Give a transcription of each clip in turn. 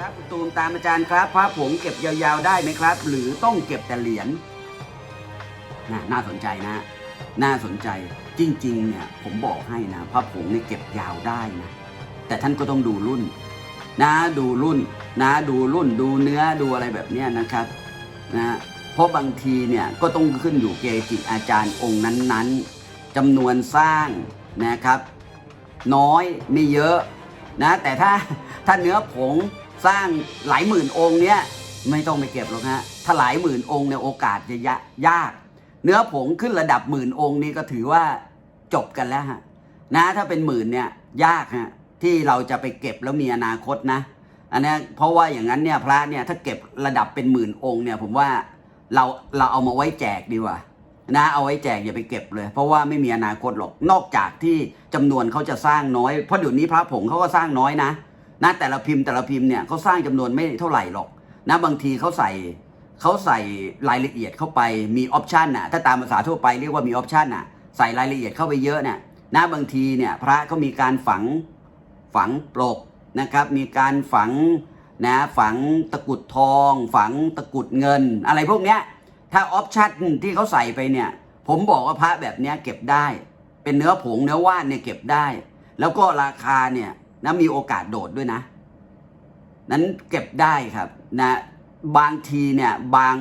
ครับคุณตูมตามอาจารย์ครับพระผงเก็บยาวๆได้ไหมครับ หรือต้องเก็บแต่เหรียญนะน่าสนใจนะ น่าสนใจจริงๆเนี่ยผมบอกให้นะพระผงเนี่ยเก็บยาวได้นะแต่ท่านก็ต้องดูรุ่น นะดูรุ่น นะดูรุ่น ดูเนื้อดูอะไรแบบเนี้ยนะครับนะเพราะบางทีเนี่ยก็ต้องขึ้นอยู่เกจิอาจารย์องค์นั้นๆจำนวนสร้างนะครับ น้อยไม่เยอะนะแต่ถ้าถ้าเนื้อผง สร้างหลายหมื่นองค์เนี้ยไม่ต้องไปเก็บหรอกฮะถ้าหลายหมื่นองค์เนี่ยโอกาสจะยะยาก เนื้อผงขึ้นระดับหมื่นองค์นี้ก็ถือว่าจบกันแล้วฮะนะถ้าเป็นหมื่นเนี่ยยากฮะที่เราจะไปเก็บแล้วมีอนาคตนะ อันนี้เพราะว่าอย่างนั้นเนี่ยพระเนี่ยถ้าเก็บระดับเป็นหมื่นองค์เนี่ยผมว่าเราเราเอามาไว้แจกดีกว่านะเอาไว้แจกอย่าไปเก็บเลย เพราะว่าไม่มีอนาคตหรอกนอกจากที่จำนวนเขาจะสร้างน้อยเพราะเดี๋ยวนี้พระผงเขาก็สร้างน้อยนะ นะแต่ละพิมพ์แต่ละพิมพ์เนี่ยเขาสร้างจำนวนไม่เท่าไหร่หรอกนะบางทีเขาใส่เขาใส่รายละเอียดเข้าไปมีออปชันน่ะถ้าตามภาษาทั่วไปเรียกว่ามีออปชันน่ะใส่รายละเอียดเข้าไปเยอะเนี่ยนะบางทีเนี่ยพระเขามีการฝังฝังปลกนะครับ มีการฝังนะฝังตะกุดทอง ฝังตะกุดเงิน อะไรพวกเนี้ยถ้าออปชันที่เขาใส่ไปเนี่ย ผมบอกว่าพระแบบเนี้ยเก็บได้ เป็นเนื้อผงเนื้อว่านเนี่ยเก็บได้ แล้วก็ราคาเนี่ย นะมีโอกาสโดดด้วยนะ นั้นเก็บได้ครับนะบางทีเนี่ยบาง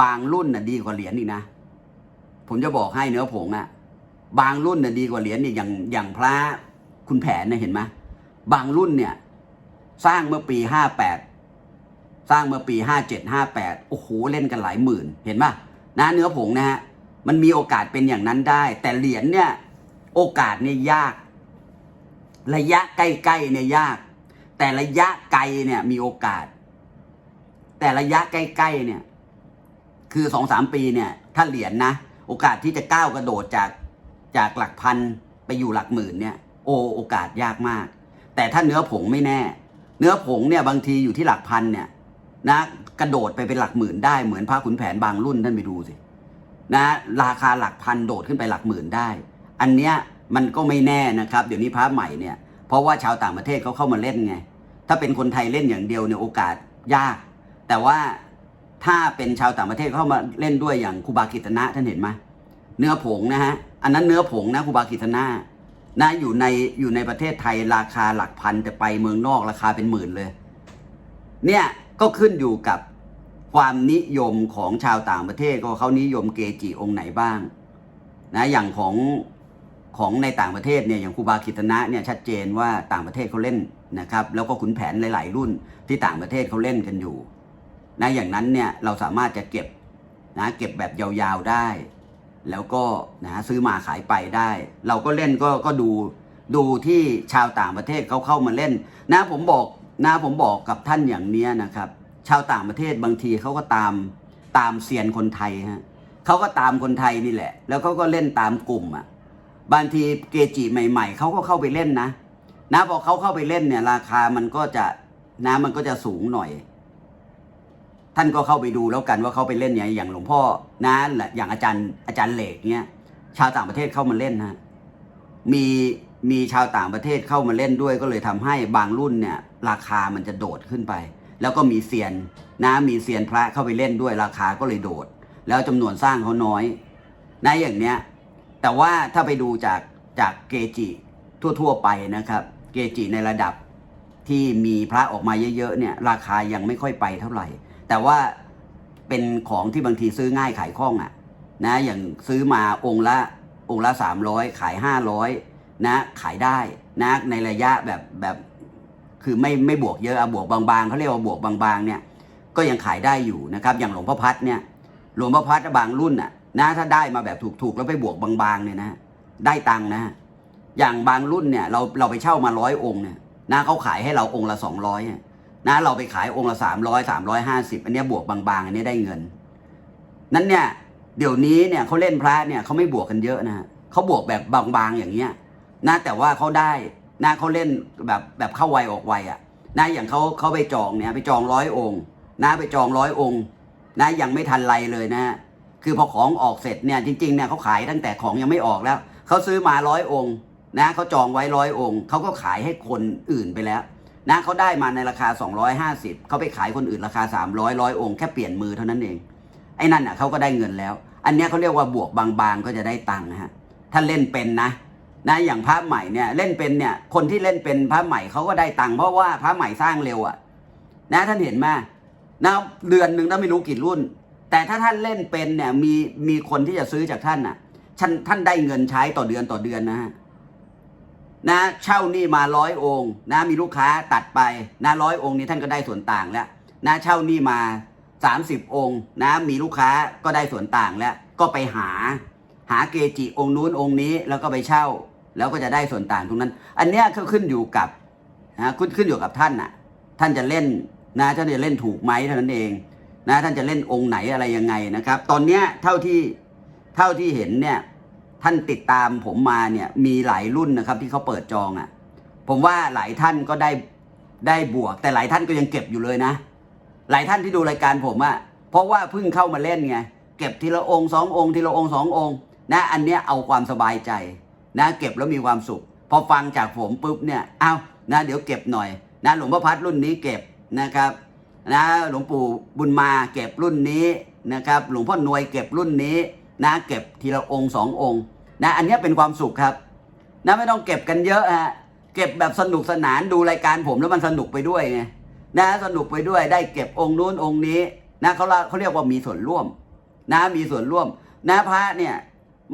บางรุ่นน่ะดีกว่าเหรียญอีกนะ ผมจะบอกให้เนื้อผงอะบางรุ่นน่ะดีกว่าเหรียญอีกอย่างอย่างพระคุณแผนนะเห็นไหมบางรุ่นเนี่ย สร้างเมื่อปีห้าแปดสร้างเมื่อปี57 58โอ้โหเล่นกันหลายหมื่น เห็นป่ะนะเนื้อผงนะฮะมันมีโอกาสเป็นอย่างนั้นได้ แต่เหรียญเนี่ย โอกาสเนี่ยยาก ระยะใกล้ๆเนี่ยยาก แต่ระยะไกลเนี่ยมีโอกาส แต่ระยะใกล้ๆเนี่ย คือสองสามปีเนี่ย ถ้าเหรียญนะโอกาสที่จะก้าวกระโดดจากจากหลักพันไปอยู่หลักหมื่นเนี่ยโอโอกาสยากมาก แต่ถ้าเนื้อผงไม่แน่ เนื้อผงเนี่ยบางทีอยู่ที่หลักพันเนี่ยนะกระโดดไปเป็นหลักหมื่นได้เหมือนพระขุนแผนบางรุ่นท่านไปดูสินะราคาหลักพันโดดขึ้นไปหลักหมื่นได้ อันเนี้ย มันก็ไม่แน่นะครับ เดี๋ยวนี้พระใหม่เนี่ย เพราะว่าชาวต่างประเทศเขาเข้ามาเล่นไง ถ้าเป็นคนไทยเล่นอย่างเดียวเนี่ยโอกาสยาก แต่ว่าถ้าเป็นชาวต่างประเทศเข้ามาเล่นด้วยอย่างครูบากิตนะท่านเห็นไหมเนื้อผงนะฮะ อันนั้นเนื้อผงนะครูบากิตนะนะอยู่ในอยู่ในประเทศไทยราคาหลักพันแต่ไปเมืองนอกราคาเป็นหมื่นเลย เนี่ยก็ขึ้นอยู่กับความนิยมของชาวต่างประเทศก็เขานิยมเกจิองค์ไหนบ้าง นะอย่างของ ของในต่างประเทศเนี่ยอย่างครูบาคิตนะเนี่ยชัดเจนว่าต่างประเทศเขาเล่นนะครับแล้วก็ขุนแผนหลาย ๆ รุ่นที่ต่างประเทศเขาเล่นกันอยู่นะอย่างนั้นเนี่ยเราสามารถจะเก็บนะเก็บแบบยาวๆได้ แล้วก็นะซื้อมาขายไปได้ เราก็เล่นก็ก็ดูดูที่ชาวต่างประเทศเขาเข้ามาเล่น นะผมบอกนะผมบอกกับท่านอย่างเนี้ยนะครับ ชาวต่างประเทศบางทีเขาก็ตามตามเซียนคนไทยฮะเขาก็ตามคนไทยนี่แหละ แล้วเขาก็เล่นตามกลุ่มอะ บางทีเกจิใหม่ ๆเขาก็เข้าไปเล่นนะ นะพอเขาเข้าไปเล่นเนี่ย ราคามันก็จะนะมันก็จะสูงหน่อย ท่านก็เข้าไปดูแล้วกันว่าเขาไปเล่นเนี่ยอย่างหลวงพ่อนะอย่างอาจารย์อาจารย์เหล็กเนี่ยชาวต่างประเทศเข้ามาเล่นนะมีมีชาวต่างประเทศเข้ามาเล่นด้วยก็เลยทำให้บางรุ่นเนี่ย ราคามันจะโดดขึ้นไป แล้วก็มีเซียนนะมีเซียนพระเข้าไปเล่นด้วยราคาก็เลยโดด แล้วจำนวนสร้างเขาน้อยนะอย่างเนี้ย แต่ว่าถ้าไปดูจากจากเกจิทั่ว ๆ ไปนะครับ เกจิในระดับที่มีพระออกมาเยอะๆเนี่ยราคายังไม่ค่อยไปเท่าไหร่ แต่ว่าเป็นของที่บางทีซื้อง่ายขายคล่องอะ่ะนะอย่างซื้อมาองค์ละองค์ละสามร้อยขายห้าร้อยนะขายได้นะในระยะแบบแบบคือไม่ไม่บวกเยอะอะบวกบางๆเขาเรียกว่าบวกบางๆเนี่ยก็ยังขายได้อยู่นะครับ อย่างหลวงพ่อพัดเนี่ยหลวงพ่อพัดบางรุ่นอะ นะถ้าได้มาแบบถูกๆ แล้วไปบวกบางๆเนี่ยนะ ได้ตังค์นะ อย่างบางรุ่นเนี่ยเราเราไปเช่ามาร้อยองค์เนี่ยนะเขาขายให้เราองค์ละสองร้อยนะเราไปขายองค์ละสามร้อยสามร้อยห้าสิบอันนี้บวกบางๆ อันนี้ได้เงิน นั้นเนี่ยเดี๋ยวนี้เนี่ยเขาเล่นพระเนี่ยเขาไม่บวกกันเยอะนะเขาบวกแบบบางๆอย่างเงี้ยนะแต่ว่าเขาได้นะเขาเล่นแบบแบบเข้าไวออกไวอะนะอย่างเขาเขาไปจองเนี่ยไปจองร้อยองค์นะไปจองร้อยองค์นะยังไม่ทันไรเลยนะ คือพอของออกเสร็จเนี่ยจริงๆเนี่ยเขาขายตั้งแต่ของยังไม่ออกแล้วเขาซื้อมาร้อยองค์นะเขาจองไว้ร้อยองค์เขาก็ขายให้คนอื่นไปแล้วนะเขาได้มาในราคา 250เขาไปขายคนอื่นราคา 300ร้อยองค์แค่เปลี่ยนมือเท่านั้นเองไอ้นั่นอะเขาก็ได้เงินแล้ว อันนี้เขาเรียกว่าบวกบางๆก็จะได้ตังค์นะฮะถ้าเล่นเป็นนะนะอย่างพระใหม่เนี่ยเล่นเป็นเนี่ยคนที่เล่นเป็นพระใหม่เขาก็ได้ตังค์เพราะว่าพระใหม่สร้างเร็วอะนะท่านเห็นไหมนะเดือนหนึ่งถ้าไม่รู้กี่รุ่น แต่ถ้าท่านเล่นเป็นเนี่ยมีมีคนที่จะซื้อจากท่านน่ะท่านท่านได้เงินใช้ต่อเดือนต่อเดือนนะฮะนะเช่านี่มาร้อยองค์นะมีลูกค้าตัดไปนะร้อยองค์นี้ท่านก็ได้ส่วนต่างแล้วนะเช่านี่มาสามสิบองค์นะมีลูกค้าก็ได้ส่วนต่างแล้ว ก็ไปหาหาเกจิองค์นู้นองค์นี้แล้วก็ไปเช่า แล้วก็จะได้ส่วนต่างตรงนั้น อันเนี้ยก็ขึ้นอยู่กับนะขึ้นขึ้นอยู่กับท่านน่ะ ท่านจะเล่นนะท่านจะเล่นถูกไหมเท่านั้นเอง นะท่านจะเล่นองค์ไหนอะไรยังไงนะครับ ตอนเนี้ยเท่าที่เท่าที่เห็นเนี่ยท่านติดตามผมมาเนี่ยมีหลายรุ่นนะครับที่เขาเปิดจองอะ่ะ ผมว่าหลายท่านก็ได้ได้บวก แต่หลายท่านก็ยังเก็บอยู่เลยนะ หลายท่านที่ดูรายการผมอะ่ะเพราะว่าเพิ่งเข้ามาเล่นไงเก็บทีละองค์สององค์ทีละองค์สององค์นะอันเนี้ยเอาความสบายใจนะเก็บแล้วมีความสุข พอฟังจากผมปุ๊บเนี่ยเอานะเดี๋ยวเก็บหน่อยนะหลวงพ่อพัดรุ่นนี้เก็บนะครับ นะหลวงปู่บุญมาเก็บรุ่นนี้นะครับหลวงพ่อนวยเก็บรุ่นนี้นะเก็บทีละองค์สององค์นะอันนี้เป็นความสุขครับนะไม่ต้องเก็บกันเยอะฮะเก็บแบบสนุกสนานดูรายการผมแล้วมันสนุกไปด้วยไงนะสนุกไปด้วยได้เก็บองค์นู้นองค์นี้นะเขาเขาเรียกว่ามีส่วนร่วม นะมีส่วนร่วม นะพระเนี่ย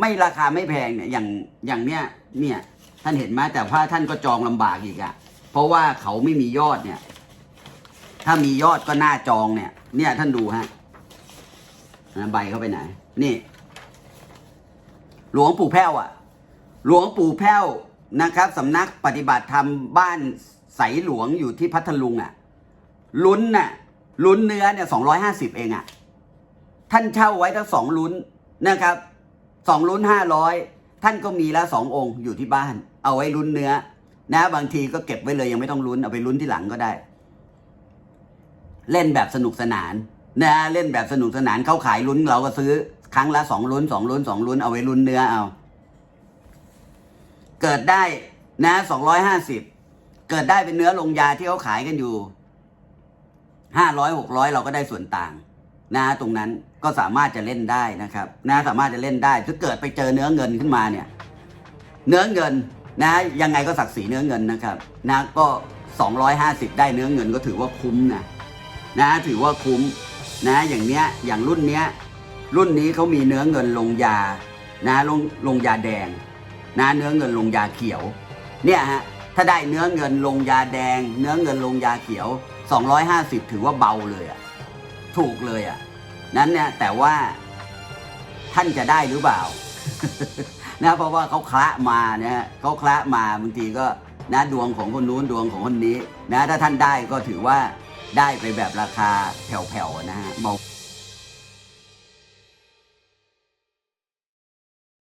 ไม่ราคาไม่แพงเนี่ยอย่างอย่างเนี้ยเนี่ยท่านเห็นไหมแต่พระท่านก็จองลำบากอีกอะเพราะว่าเขาไม่มียอดเนี่ย ถ้ามียอดก็หน่าจองเนี่ย เนี่ยท่านดูฮะใบเข้าไปไหน นี่ หลวงปู่แพ้วอะหลวงปู่แพ้วนะครับสำนักปฏิบัติธรรมบ้านใสหลวงอยู่ที่พัทลุงอะลุ้นน่ะ ลุ้นเนื้อเนี่ยสองร้อยห้าสิบเองอะ ท่านเช่าไว้ทั้งสองลุ้นนะครับสองลุ้นห้าร้อยท่านก็มีแล้วสององค์อยู่ที่บ้าน เอาไว้ลุ้นเนื้อ นะ บางทีก็เก็บไว้เลยยังไม่ต้องลุ้นเอาไปลุ้นที่หลังก็ได้ เล่นแบบสนุกสนานนะเล่นแบบสนุกสนานเขาขายลุ้นเราก็ซื้อครั้งละสองลุ้นสองลุ้นสองลุ้นเอาไว้ลุ้นเนื้อเอา เกิดได้นะสองร้อยห้าสิบเกิดได้เป็นเนื้อลงยาที่เขาขายกันอยู่ห้าร้อยหกร้อยเราก็ได้ส่วนต่างนะตรงนั้นก็สามารถจะเล่นได้นะครับนะสามารถจะเล่นได้ถ้าเกิดไปเจอเนื้อเงินขึ้นมาเนี่ย เนื้อเงินนะ ยังไงก็ศักดิ์ศรีเนื้อเงินนะครับ นะก็ 250 ได้เนื้อเงินก็ถือว่าคุ้มนะ นะถือว่าคุ้มนะอย่างเนี้ยอย่างรุ่นเนี้ยรุ่นนี้เขามีเนื้อเงินลงยานะลงลงยาแดงนะเนื้อเงินลงยาเขียวเนี่ยฮะถ้าได้เนื้อเงินลงยาแดง เนื้อเงินลงยาเขียว 250 ถือว่าเบาเลยอะถูกเลยอะนั้นเนี่ยแต่ว่าท่านจะได้หรือเปล่านะเพราะว่าเขาคละมาเนี่ยเขาคละมาบางทีก็นะดวงของคนนู้นดวงของคนนี้นะถ้าท่านได้ก็ถือว่า ได้ไปแบบราคาแผ่วๆนะฮะเบา